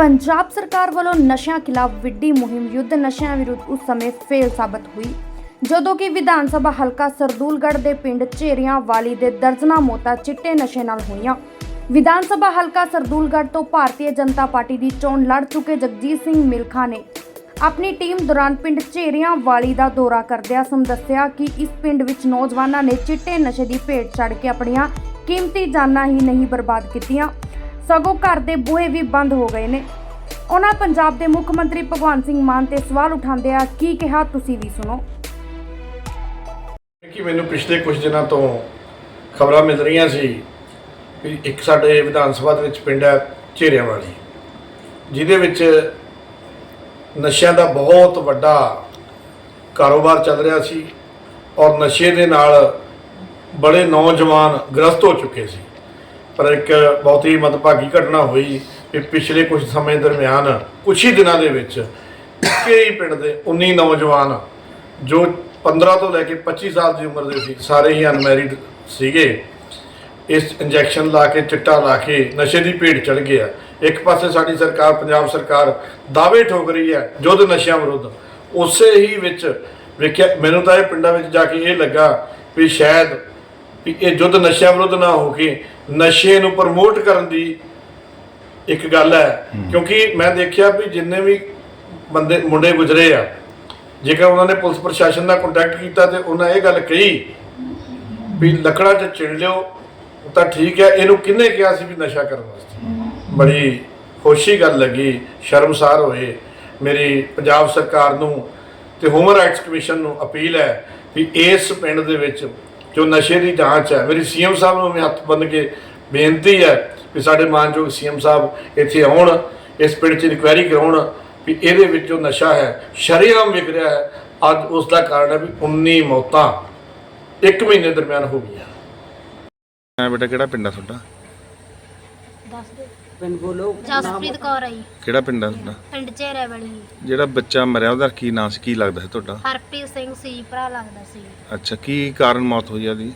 ਪੰਜਾਬ ਸਰਕਾਰ ਵੱਲੋਂ ਨਸ਼ਿਆਂ ਖਿਲਾਫ ਵਿੱਢੀ ਮੁਹਿੰਮ, ਯੁੱਧ ਨਸ਼ਿਆਂ ਵਿਰੁੱਧ ਉਸ ਸਮੇਂ ਫੇਲ ਸਾਬਤ ਹੋਈ। ਜਦੋਂ ਕਿ ਵਿਧਾਨ ਸਭਾ ਹਲਕਾ ਸਰਦੂਲਗੜ੍ਹ ਦੇ ਪਿੰਡ ਝੇਰੀਆਂ ਵਾਲੀ ਦੇ ਦਰਜਨਾ ਮੌਤਾਂ ਚਿੱਟੇ ਨਸ਼ੇ ਨਾਲ ਹੋਈਆਂ। ਵਿਧਾਨ ਸਭਾ ਹਲਕਾ ਸਰਦੂਲਗੜ੍ਹ ਤੋਂ ਭਾਰਤੀ ਜਨਤਾ ਪਾਰਟੀ ਦੀ ਚੋਣ ਲੜ ਚੁੱਕੇ ਜਗਜੀਤ ਸਿੰਘ ਮਿਲਖਾ ਨੇ ਆਪਣੀ ਟੀਮ ਦੌਰਾਨ ਪਿੰਡ ਝੇਰੀਆਂ ਵਾਲੀ ਦਾ ਦੌਰਾ ਕਰਦਿਆਂ ਸਮ ਦੱਸਿਆ ਕਿ ਇਸ ਪਿੰਡ ਵਿੱਚ ਨੌਜਵਾਨਾਂ ਨੇ ਚਿੱਟੇ ਨਸ਼ੇ ਦੀ ਭੇਟ ਚੜ੍ਹ ਕੇ ਆਪਣੀਆਂ ਕੀਮਤੀ ਜਾਨਾਂ ਹੀ ਨਹੀਂ ਬਰਬਾਦ ਕੀਤੀਆਂ। ਸਗੋਂ ਘਰ ਦੇ ਬੂਹੇ ਵੀ ਬੰਦ ਹੋ ਗਏ ਨੇ। ਉਹਨਾਂ ਪੰਜਾਬ ਦੇ ਮੁੱਖ ਮੰਤਰੀ ਭਗਵੰਤ ਸਿੰਘ ਮਾਨ ਤੇ ਸਵਾਲ ਉਠਾਉਂਦੇ ਆ ਕੀ ਕਿਹਾ ਤੁਸੀਂ ਵੀ ਸੁਣੋ। ਕਿ ਮੈਨੂੰ ਪਿਛਲੇ ਕੁਝ ਦਿਨਾਂ ਤੋਂ ਖਬਰਾਂ ਮਿਲ ਰਹੀਆਂ ਸੀ ਵੀ ਇੱਕ ਸਾਡੇ ਵਿਧਾਨ ਸਭਾ ਦੇ ਵਿੱਚ ਪਿੰਡ ਹੈ ਝੇਰਿਆਂ ਵਾਲੀ ਜਿਹਦੇ ਵਿੱਚ ਨਸ਼ਿਆਂ ਦਾ ਬਹੁਤ ਵੱਡਾ ਕਾਰੋਬਾਰ ਚੱਲ ਰਿਹਾ ਸੀ ਔਰ ਨਸ਼ੇ ਦੇ ਨਾਲ ਬੜੇ ਨੌਜਵਾਨ ਗ੍ਰਸਤ ਹੋ ਚੁੱਕੇ ਸੀ। ਪਰ ਇੱਕ ਬਹੁਤ ਹੀ ਮਦਭਾਗੀ ਘਟਨਾ ਹੋਈ ਕਿ ਪਿਛਲੇ ਕੁਝ ਸਮੇਂ ਦਰਮਿਆਨ ਕੁਝ ਹੀ ਦਿਨਾਂ ਦੇ ਵਿੱਚ ਕਈ ਪਿੰਡ ਦੇ 19 ਨੌਜਵਾਨ, ਜੋ 15 ਤੋਂ ਲੈ ਕੇ 25 ਸਾਲ ਦੀ ਉਮਰ ਦੇ ਸੀ, ਸਾਰੇ ਹੀ ਅਨਮੈਰਿਡ ਸੀਗੇ। ਇਸ ਇੰਜੈਕਸ਼ਨ ਲਾ ਕੇ, ਚਿੱਟਾ ਲਾ ਕੇ ਨਸ਼ੇ ਦੀ ਭੇਟ ਚੜ ਗਿਆ ਇੱਕ ਪਾਸੇ ਸਾਡੀ ਸਰਕਾਰ, ਪੰਜਾਬ ਸਰਕਾਰ ਦਾਅਵੇ ਠੋਕ ਰਹੀ ਹੈ, ਯੁੱਧ ਨਸ਼ਿਆਂ ਵਿਰੁੱਧ। ਉਸੇ ਹੀ ਵਿੱਚ ਵੇਖਿਆ, ਮੈਨੂੰ ਤਾਂ ਇਹ ਪਿੰਡਾਂ ਵਿੱਚ ਜਾ ਕੇ ਇਹ ਲੱਗਾ ਵੀ ਸ਼ਾਇਦ ਵੀ ਇਹ ਯੁੱਧ ਨਸ਼ਿਆਂ ਵਿਰੁੱਧ ਨਾ ਹੋ ਕੇ ਨਸ਼ੇ ਨੂੰ ਪ੍ਰਮੋਟ ਕਰਨ ਦੀ ਇੱਕ ਗੱਲ ਹੈ। ਕਿਉਂਕਿ ਮੈਂ ਦੇਖਿਆ ਵੀ ਜਿੰਨੇ ਵੀ ਬੰਦੇ ਮੁੰਡੇ ਗੁਜ਼ਰੇ ਆ ਜੇਕਰ ਉਹਨਾਂ ਨੇ ਪੁਲਿਸ ਪ੍ਰਸ਼ਾਸਨ ਨਾਲ ਕੰਟੈਕਟ ਕੀਤਾ ਤੇ ਉਹਨਾਂ ਇਹ ਗੱਲ ਕਹੀ ਵੀ ਲੱਕੜਾਂ 'ਚ ਚਿਣ ਲਿਓ ਤਾਂ ਠੀਕ ਹੈ ਇਹਨੂੰ ਕਿਹਨੇ ਕਿਹਾ ਸੀ ਵੀ ਨਸ਼ਾ ਕਰਨ ਵਾਸਤੇ? ਬੜੀ ਖੁਸ਼ੀ ਗੱਲ ਲੱਗੀ ਸ਼ਰਮਸਾਰ ਹੋਏ। ਮੇਰੀ ਪੰਜਾਬ ਸਰਕਾਰ ਨੂੰ ਤੇ ਹਿਊਮਨ ਰਾਈਟਸ ਕਮਿਸ਼ਨ ਨੂੰ ਅਪੀਲ ਹੈ ਵੀ ਇਸ ਪਿੰਡ ਦੇ ਵਿੱਚ ਜੋ ਨਸ਼ੇ ਦੀ ਜਾਂਚ ਹੈ। ਮੇਰੀ ਸੀਐਮ ਸਾਹਿਬ ਨੂੰ ਵੀ ਹੱਥ ਬੰਨ ਕੇ ਬੇਨਤੀ ਹੈ ਵੀ ਸਾਡੇ ਮਾਨਯੋਗ ਸੀਐਮ ਸਾਹਿਬ ਇੱਥੇ ਆਉਣ, ਇਸ ਪਿੰਡ 'ਚ ਇਨਕੁਆਇਰੀ ਕਰਾਉਣ ਵੀ ਇਹਦੇ ਵਿੱਚ ਜੋ ਨਸ਼ਾ ਹੈ, ਸ਼ਰੇਆਮ ਵਿਕ ਰਿਹਾ ਹੈ। ਅੱਜ ਉਸ ਦਾ ਕਾਰਨ ਹੈ ਵੀ 19 ਮੌਤਾਂ ਇੱਕ ਮਹੀਨੇ ਦਰਮਿਆਨ ਹੋ ਗਈਆਂ। ਬੇਟਾ, ਕਿਹੜਾ ਪਿੰਡ ਆ ਤੁਹਾਡਾ? ਪਿੰਡ ਬੋਲੋ। ਜਸਪ੍ਰੀਤ ਕੌਰ ਆਈ ਕਿਹੜਾ ਪਿੰਡ ਆ ਤੁਹਾਡਾ? ਪਿੰਡ ਚਿਹਰੇ ਵਾਲੀ ਜਿਹੜਾ ਬੱਚਾ ਮਰਿਆ ਉਹਦਾ ਕੀ ਨਾਂ ਸੀ? ਕੀ ਲੱਗਦਾ ਸੀ ਤੁਹਾਡਾ? ਹਰਪ੍ਰੀਤ ਸਿੰਘ ਸੀ ਭਰਾ ਲੱਗਦਾ ਸੀ। ਅੱਛਾ ਕੀ ਕਾਰਨ ਮੌਤ ਹੋਈ ਆ ਉਹਦੀ?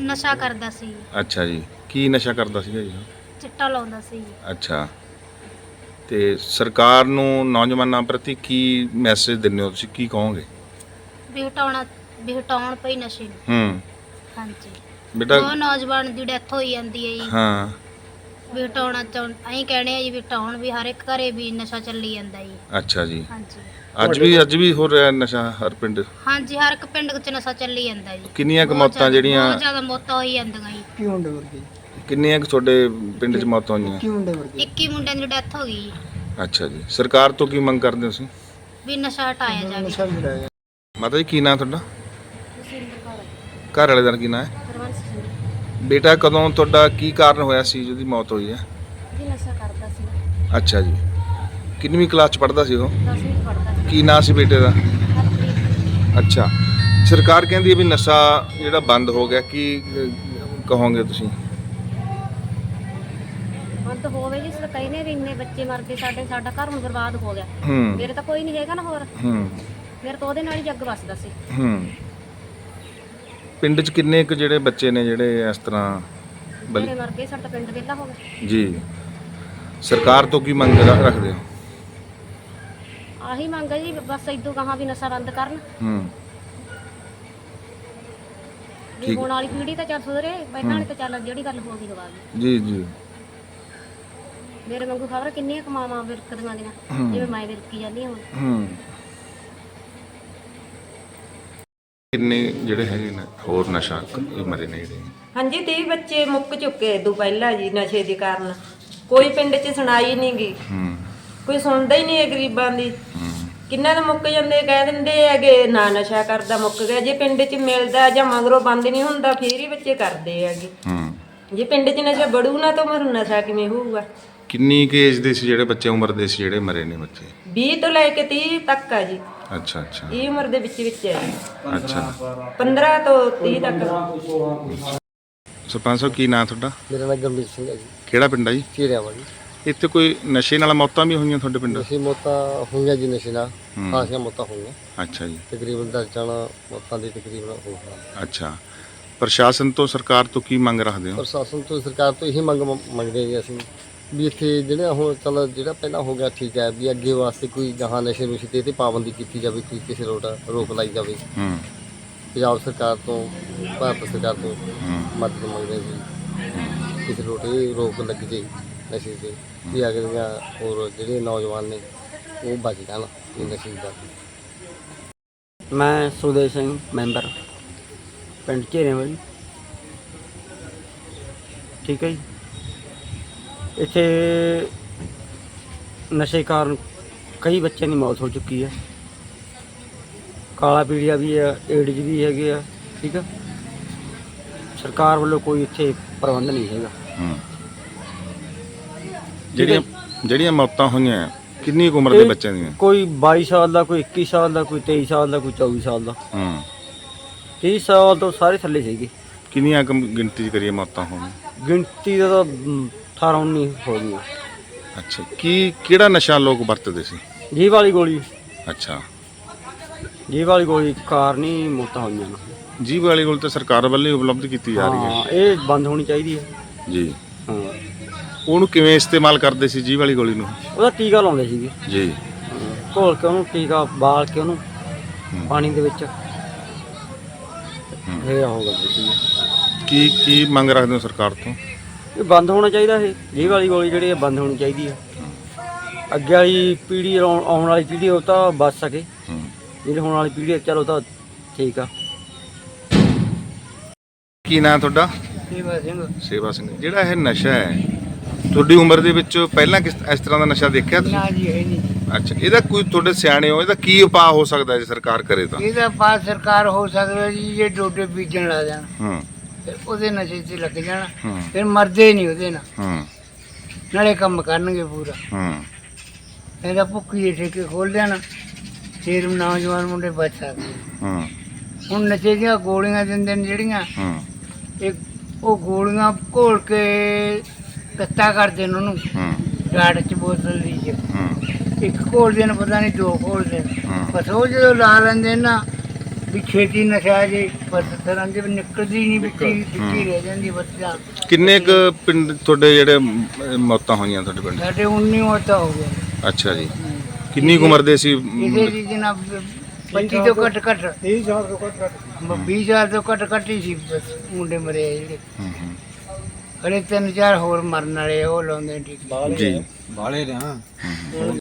ਨਸ਼ਾ ਕਰਦਾ ਸੀ। ਅੱਛਾ ਜੀ। ਕੀ ਨਸ਼ਾ ਕਰਦਾ ਸੀਗਾ ਜੀ? ਚਿੱਟਾ ਲਾਉਂਦਾ ਸੀ। ਅੱਛਾ। ਤੇ ਸਰਕਾਰ ਨੂੰ ਨੌਜਵਾਨਾਂ ਪ੍ਰਤੀ ਕੀ ਮੈਸੇਜ ਦਿੰਦੇ ਹੋ ਤੁਸੀਂ? ਕੀ ਕਹੋਗੇ? ਵੀ ਹਟਾਉਣਾ ਵੀ ਹਟਾਉਣ ਪਈ ਨਸ਼ੇ ਨੂੰ। ਹੂੰ। ਹਾਂਜੀ। ਬੇਟਾ ਉਹ ਨੌਜਵਾਨ ਦੀ ਡੈਥ ਹੋਈ ਜਾਂਦੀ ਹੈ ਜੀ। ਹਾਂ। ਵੀ ਹਟਾਉਣਾ ਚਾਹੁੰ ਅਸੀਂ ਕਹਿੰਦੇ ਆ ਜੀ ਵੀ ਹਟਾਉਣ ਵੀ ਹਰ ਇੱਕ ਘਰੇ ਵੀ ਨਸ਼ਾ ਚੱਲੀ ਜਾਂਦਾ ਜੀ। ਅੱਛਾ ਜੀ। ਹਾਂਜੀ। ਅੱਜ ਵੀ ਅੱਜ ਵੀ ਹੋ ਰਿਹਾ ਨਸ਼ਾ ਹਰ ਪਿੰਡ? ਹਾਂਜੀ ਹਰ ਇੱਕ ਪਿੰਡ ਵਿੱਚ ਨਸ਼ਾ ਚੱਲੀ ਜਾਂਦਾ ਜੀ। ਕਿੰਨੀਆਂ ਕੁ ਬਹੁਤ ਮੌਤਾਂ ਜ਼ਿਆਦਾ- ਜਿਹੜੀਆਂ ਬਹੁਤ ਜ਼ਿਆਦਾ ਮੌਤਾਂ ਹੋਈ ਜਾਂਦੀਆਂ ਜੀ। ਕੀ ਹੁੰਦੇ ਵਰਗੇ ਕਿੰਨੀਆਂ ਕੁ ਤੁਹਾਡੇ ਪਿੰਡ 'ਚ ਮੌਤਾਂ ਹੋਈਆਂ? ਕੀ ਹੁੰਦੇ ਵਰਗੇ 21 ਮੁੰਡਿਆਂ ਦੀ ਡੈਥ ਹੋ ਗਈ ਜੀ। ਅੱਛਾ ਜੀ। ਸਰਕਾਰ ਤੋਂ ਕੀ ਮੰਗ ਕਰਦੇ ਹੋ ਤੁਸੀਂ? ਵੀ ਨਸ਼ਾ ਹਟਾਇਆ ਜਾਵੇ। ਨਸ਼ਾ ਰਹਿ ਮਾਤਾ ਜੀ ਕੀ ਨਾਂ ਤੁਹਾਡਾ? ਘਰ ਵਾਲੇ ਦਾ ਕੀ ਨਾਂ ਹੈ? ਬੇਟਾ ਕਦੋਂ ਤੁਹਾਡਾ ਕੀ ਕਾਰਨ ਹੋਇਆ ਸੀ ਜਿਹਦੀ ਮੌਤ ਹੋਈ ਹੈ? ਜੀ ਨਸ਼ਾ ਕਰਦਾ ਸੀ। ਅੱਛਾ ਜੀ। ਕਿੰਨਵੀਂ ਕਲਾਸ ਚ ਪੜ੍ਹਦਾ ਸੀ ਉਹ? 10ਵੀਂ ਪੜਦਾ ਸੀ। ਕੀ ਨਾਂ ਸੀ ਬੇਟੇ ਦਾ? ਹਰਪ੍ਰੀਤ। ਅੱਛਾ। ਸਰਕਾਰ ਕਹਿੰਦੀ ਹੈ ਵੀ ਨਸ਼ਾ ਜਿਹੜਾ ਬੰਦ ਹੋ ਗਿਆ ਕੀ ਅਹ, ਕਹੋਗੇ ਤੁਸੀਂ? ਬੰਦ ਹੋਵੇ ਜੀ ਸਰ ਕਹਿੰਦੇ ਵੀ ਇੰਨੇ ਬੱਚੇ ਮਰਦੇ ਸਾਡੇ ਸਾਡਾ ਘਰ ਹੁਣ ਬਰਬਾਦ ਹੋ ਗਿਆ। ਹੂੰ। ਮੇਰੇ ਤਾਂ ਕੋਈ ਨਹੀਂ ਹੈਗਾ ਨਾ ਹੋਰ। ਹੂੰ। ਮੇਰੇ ਤਾਂ ਉਹਦੇ ਨਾਲ ਹੀ ਜੱਗ ਵਸਦਾ ਸੀ। ਹੂੰ। ਪਿੰਡ ਚ ਕਿੰਨੇ ਕੁ ਜਿਹੜੇ ਬੱਚੇ ਨੇ ਜਿਹੜੇ ਇਸ ਤਰ੍ਹਾਂ ਬਲੀ ਮਰ ਗਏ ਸਾਡਾ ਪਿੰਡ ਵਿਹਲਾ ਹੋ ਗਿਆ। ਜੀ। ਸਰਕਾਰ ਤੋਂ ਕੀ ਮੰਗ ਰ- ਰੱਖਦੇ ਹੋ? ਆਹੀ ਮੰਗ ਹੈ ਜੀ ਬਸ ਇਦੋਂ ਕਹਾਂ ਵੀ ਨਸ਼ਾ ਬੰਦ ਕਰਨ। ਹੂੰ। ਵੀ ਠੀਕ। ਹੁਣ ਵਾਲੀ ਪੀੜ੍ਹੀ ਤਾਂ ਚੱਲ ਸੁਧਰੇ ਪਹਿਲਾਂ ਵਾਲੀ ਤਾਂ ਚੱਲ ਜਿਹੜੀ ਗੱਲ ਹੋ ਗਈ ਹੋ ਗਈ ਜੀ ਜੀ। ਮੇਰੇ ਵਾਂਗੂ ਖਬਰ ਕਿੰਨੀਆਂ ਕਮਾਵਾਂ ਵਿਰਕਦੀਆਂ ਦੀਆਂ ਜਿਵੇਂ ਮੈਂ ਵਿਰਕੀ ਜਾਂਦੀ ਹਾਂ ਹੁਣ। ਹੂੰ। ਕਿੰਨੇ ਜਿਹੜੇ ਹੈਗੇ ਨੇ ਹੋਰ ਨਸ਼ਾ ਇਹ ਮਰੇ ਨੇ ਜਿਹੜੇ ਹਾਂਜੀ 30 ਬੱਚੇ ਮੁੱਕ ਚੁੱਕੇ ਦੋ ਪਹਿਲਾਂ ਜੀ ਨਸ਼ੇ ਦੇ ਕਾਰਨ। ਕੋਈ ਪਿੰਡ 'ਚ ਸੁਣਾਈ ਨਹੀਂ ਗਈ ਹੂੰ। ਕੋਈ ਸੁਣਦਾ ਹੀ ਨਹੀਂ ਹੈ ਗਰੀਬਾਂ ਦੀ। ਕਿੰਨਾਂ ਦੇ ਮੁੱਕ ਜਾਂਦੇ ਕਹਿ ਦਿੰਦੇ ਹੈਗੇ ਨਾ ਨਸ਼ਾ ਕਰਦਾ ਮੁੱਕ ਗਿਆ। ਜੇ ਪਿੰਡ 'ਚ ਮਿਲਦਾ ਜਾਂ ਮਗਰੋਂ ਬੰਦ ਨਹੀਂ ਹੁੰਦਾ ਫੇਰ ਹੀ ਬੱਚੇ ਕਰਦੇ ਹੈਗੇ। ਹੂੰ। ਜੇ ਪਿੰਡ 'ਚ ਨਸ਼ਾ ਬੜੂ ਨਾ ਤਾਂ ਮਰ ਨਸ਼ਾ ਕਿਵੇਂ ਹੋਊਗਾ? ਕਿੰਨੀ ਕੁ ਏਜ ਦੇ ਸੀ ਜਿਹੜੇ ਬੱਚੇ? ਉਮਰ ਦੇ ਸੀ ਜਿਹੜੇ ਮਰੇ ਨੇ ਬੱਚੇ? 20 ਤੋਂ ਲੈ ਕੇ 30 ਤੱਕ ਆ ਜੀ। ਅੱਛਾ ਅੱਛਾ। ਇਹ ਉਮਰ ਦੇ ਵਿੱਚ ਵਿੱਚ ਹੈ ਅੱਛਾ। 15 ਤੋਂ 30 ਤੱਕ। ਸਰਪੰਚ ਸਾਹਿਬ ਕੀ ਨਾਂ ਤੁਹਾਡਾ? ਮੇਰਾ ਨਾਮ ਗਰਮੀਤ ਸਿੰਘ ਹੈ ਜੀ। ਕਿਹੜਾ ਪਿੰਡ ਆ ਜੀ? ਚੀਰਿਆਂ ਵਾਲੀ। ਇੱਥੇ ਕੋਈ ਨਸ਼ੇ ਨਾਲ ਮੌਤਾਂ ਵੀ ਹੋਈਆਂ ਤੁਹਾਡੇ ਪਿੰਡ? ਨਸ਼ੇ ਮੌਤਾਂ ਹੋਈਆਂ ਜੀ ਨਸ਼ੇ ਨਾਲ। ਹੂੰ। ਖਾਸੀਆਂ ਮੌਤਾਂ ਹੋਈਆਂ। ਅੱਛਾ ਜੀ। ਤਕਰੀਬਨ ਦਰਜਨ ਮੌਤਾਂ ਦੀ ਤਕਰੀਬਨ ਹੋ ਗਈਆਂ ਅੱਛਾ। ਪ੍ਰਸ਼ਾਸਨ ਤੋਂ ਸਰਕਾਰ ਤੋਂ ਕੀ ਮੰਗ ਰੱਖਦੇ ਹੋ? ਪ੍ਰਸ਼ਾਸਨ ਤੋਂ ਸਰਕਾਰ ਤੋਂ ਇਹੀ ਮੰਗ ਮ- ਮੰਗਦੇ ਜੀ ਅਸੀਂ। ਵੀ ਇੱਥੇ ਜਿਹੜਾ ਹੁਣ ਚਲ ਜਿਹੜਾ ਪਹਿਲਾਂ ਹੋ ਗਿਆ ਠੀਕ ਹੈ ਵੀ ਅੱਗੇ ਵਾਸਤੇ ਕੋਈ ਜਹਾਂ ਨਸ਼ੇ ਨੁਸ਼ੇ ਤੇ ਤੇ ਪਾਬੰਦੀ ਕੀਤੀ ਜਾਵੇ ਕੋਈ ਕਿਸੇ ਰੋਡ ਰੋਕ ਲਾਈ ਜਾਵੇ। ਹੂੰ। ਪੰਜਾਬ ਸਰਕਾਰ ਤੋਂ ਭਾਰਤ ਸਰਕਾਰ ਤੋਂ ਮਦਦ ਮੰਗਦੇ ਜੀ ਕਿਸੇ ਰੋਡ ਇਹ ਰੋਕ ਲੱਗ ਜੇ ਨਸ਼ੇ ਤੇ। ਵੀ ਅਗਲੀਆਂ ਹੋਰ ਜਿਹੜੇ ਨੌਜਵਾਨ ਨੇ ਉਹ ਬਚ ਜਾਣ ਇਹ ਨਸ਼ੇ ਦਾ ਮੈਂ ਸੁਦੇ ਸਿੰਘ ਮੈਂਬਰ। ਪਿੰਡ ਝੇਰੇ ਵਾਲੀ। ਠੀਕ ਹੈ ਜੀ? ਇੱਥੇ ਨਸ਼ੇ ਕਾਰਨ ਕਈ ਬੱਚਿਆਂ ਦੀ ਮੌਤ ਹੋ ਚੁੱਕੀ ਹੈ। ਕਾਲਾ ਪੀੜੀਆ ਵੀ ਹੈ ਏਡਜ਼ ਵੀ ਹੈਗੇ ਆ ਠੀਕ ਹੈ ਸਰਕਾਰ ਵੱਲੋਂ ਕੋਈ ਇੱਥੇ ਪ੍ਰਬੰਧ ਨਹੀਂ ਹੈਗਾ। ਹੂੰ। ਜਿਹੜੀਆਂ ਜਿਹੜੀਆਂ ਮੌਤਾਂ ਹੋਈਆਂ ਕਿੰਨੀ ਕੁ ਉਮਰ ਦੇ ਇਹ ਬੱਚਿਆਂ ਦੀਆਂ? ਕੋਈ 22 ਸਾਲ ਦਾ ਕੋਈ 21 ਸਾਲ ਦਾ ਕੋਈ 23 ਸਾਲ ਦਾ ਕੋਈ 24 ਸਾਲ ਦਾ। ਹੂੰ। 30 ਸਾਲ ਤੋਂ ਸਾਰੇ ਥੱਲੇ ਸੀਗੇ। ਕਿੰਨੀਆਂ ਕੁ ਗਿਣਤੀ 'ਚ ਕਰੀਏ ਮੌਤਾਂ ਹੋਣੀਆਂ ਗਿਣਤੀ ਦਾ ਤਾਂ ਮ, 18 19 ਹੋ ਗਈਆਂ ਅੱਛਾ ਕੀ ਕਿਹੜਾ ਨਸ਼ਾ ਲੋਕ ਵਰਤਦੇ ਸੀ? ਜੀਭ ਵਾਲੀ ਗੋਲੀ। ਅੱਛਾ। ਜੀਭ ਵਾਲੀ ਗੋਲੀ ਕਾਰਨ ਹੀ ਮੌਤਾਂ ਹੋਈਆਂ ਨੇ। ਜੀਵ ਵਾਲੀ ਕੋਲ ਤਾਂ ਸਰਕਾਰ ਵੱਲੋਂ ਹੀ ਉਪਲਬਧ ਕੀਤੀ ਜਾ ਰਹੀ ਹੈ। ਹਾਂ ਇਹ ਬੰਦ ਹੋਣੀ ਚਾਹੀਦੀ ਹੈ। ਜੀ। ਹਾਂ। ਉਹਨੂੰ ਕਿਵੇਂ ਇਸਤੇਮਾਲ ਕਰਦੇ ਸੀ ਜੀਵ ਵਾਲੀ ਗੋਲੀ ਨੂੰ? ਉਹਦਾ ਟੀਕਾ ਲਾਉਂਦੇ ਸੀਗੇ। ਜੀ। ਹਾਂ, ਘੋਲ ਕੇ ਉਹਨੂੰ ਟੀਕਾ ਬਾਲ ਕੇ ਉਹਨੂੰ ਪਾਣੀ ਦੇ ਵਿੱਚ। ਫੇਰ ਹੋ ਕਰਦੇ ਸੀ ਕੀ ਕੀ ਮੰਗ ਰੱਖਦੇ ਹੋ ਸਰਕਾਰ ਤੋਂ? ਇਹ ਬੰਦ ਹੋਣਾ ਚਾਹੀਦਾ ਇਹ? ਜੀਭ ਵਾਲੀ ਗੋਲੀ ਜਿਹੜੀ ਹੈ ਬੰਦ ਹੋਣੀ ਚਾਹੀਦੀ ਹੈ। ਅੱਗੇ ਵਾਲੀ ਪੀੜ੍ਹੀ ਆਉਣ ਆਉਣ ਵਾਲੀ ਪੀੜ੍ਹੀ ਉਹ ਤਾਂ ਬਚ ਸਕੇ। ਹੂੰ। ਜਿਹੜੀ ਹੁਣ ਵਾਲੀ ਪੀੜ੍ਹੀ ਚਲੋ ਤਾਂ ਠੀਕ ਆ। ਕੀ ਨਾਂ ਤੁਹਾਡਾ? ਸੇਵਾ ਸਿੰਘ। ਸੇਵਾ ਸਿੰਘ। ਜਿਹੜਾ ਇਹ ਨਸ਼ਾ ਹੈ ਤੁਹਾਡੀ ਉਮਰ ਦੇ ਵਿੱਚ ਪਹਿਲਾਂ ਕਿਸ ਇਸ ਤਰ੍ਹਾਂ ਦਾ ਨਸ਼ਾ ਦੇਖਿਆ ਤੁਸੀਂ? ਜੀ ਹੈ ਨਹੀਂ। ਅੱਛਾ ਇਹਦਾ ਕੋਈ ਤੁਹਾਡੇ ਸਿਆਣੇ ਹੋ ਇਹਦਾ ਕੀ ਉਪਾਅ ਹੋ ਸਕਦਾ ਜੇ ਸਰਕਾਰ ਕਰੇ ਤਾਂ? ਇਹਦਾ ਪਾਸ ਸਰਕਾਰ ਹੋ ਸਕਦਾ ਜੀ ਜੇ ਡੋਡੇ ਬੀਜਣ ਲਾ ਜਾਣ। ਹੂੰ। ਤੇ ਉਹਦੇ ਨਸ਼ੇ ਤੇ ਲੱਗ ਜਾਣ ਹੂੰ। ਫਿਰ ਮਰਦੇ ਨਹੀਂ ਉਹਦੇ ਨਾਲ। ਹੂੰ। ਨਾਲੇ ਕੰਮ ਕਰਨਗੇ ਪੂਰਾ। ਹੂੰ। ਇਹਦਾ ਭੁੱਕੀ ਠੇਕੇ ਖੋਲ ਦੇਣ ਫਿਰ ਨੌਜਵਾਨ ਮੁੰਡੇ ਬਚ ਸਕਦੇ। ਹੂੰ। ਹੁਣ ਨਸ਼ੇ ਦੀਆਂ ਗੋਲੀਆਂ ਦਿੰਦੇ ਨੇ ਜਿਹੜੀਆਂ ਹੂੰ। ਇਹ ਉਹ ਗੋਲੀਆਂ ਘੋਲ ਕੇ ਕੱਤਾ ਕਰਦੇ ਨੇ ਉਹਨੂੰ। ਹੂੰ। ਡਾਟ ਚ ਬੋਤਲ ਦੀ ਚ। ਹੂੰ। ਇੱਕ ਘੋਲਦੇ ਨੇ ਪਤਾ ਨਹੀਂ ਦੋ ਘੋਲਦੇ ਨੇ ਹਾਂ। ਬਸ ਉਹ ਜਦੋਂ ਲਾ ਲੈਂਦੇ ਨਾ ਵੀ ਛੇਤੀ ਨਸ਼ਾ ਜੇ ਬਸ ਤਰ੍ਹਾਂ ਦੇ ਨਿਕਲਦੀ ਨਹੀਂ ਵਿੱਚੀ ਵਿੱਚੀ ਰਹਿ ਜਾਂਦੀ ਬੱਚਾ। ਕਿੰਨੇ ਕੁ ਪਿੰਡ ਤੁਹਾਡੇ ਜਿਹੜੇ ਮੌਤਾਂ ਹੋਈਆਂ ਤੁਹਾਡੇ ਪਿੰਡ? ਸਾਡੇ 19 ਹੋਤਾ ਹੋ ਗਿਆ ਅੱਛਾ ਜੀ। ਕਿੰਨੀ ਕੁ ਉਮਰ ਦੇ ਸੀ? ਇਹਦੇ ਦੀ ਜਨਾਬ 25 ਤੋਂ ਘੱਟ ਘੱਟ। 30 ਸਾਲ ਤੋਂ ਘੱਟ ਘੱਟ। 20 ਸਾਲ ਤੋਂ ਘੱਟ ਘੱਟ ਹੀ ਸੀ ਬਸ ਮੁੰਡੇ ਮਰੇ ਆ ਜਿਹੜੇ। ਹੂੰ, ਹੂੰ। ਹਲੇ ਤਿੰਨ ਚਾਰ ਹੋਰ ਮਰਨ ਵਾਲੇ ਆ, ਉਹ ਲਾਉਂਦੇ ਟੀਕੇ ਜੀ। ਬਾਲੇ ਰਿਆਂ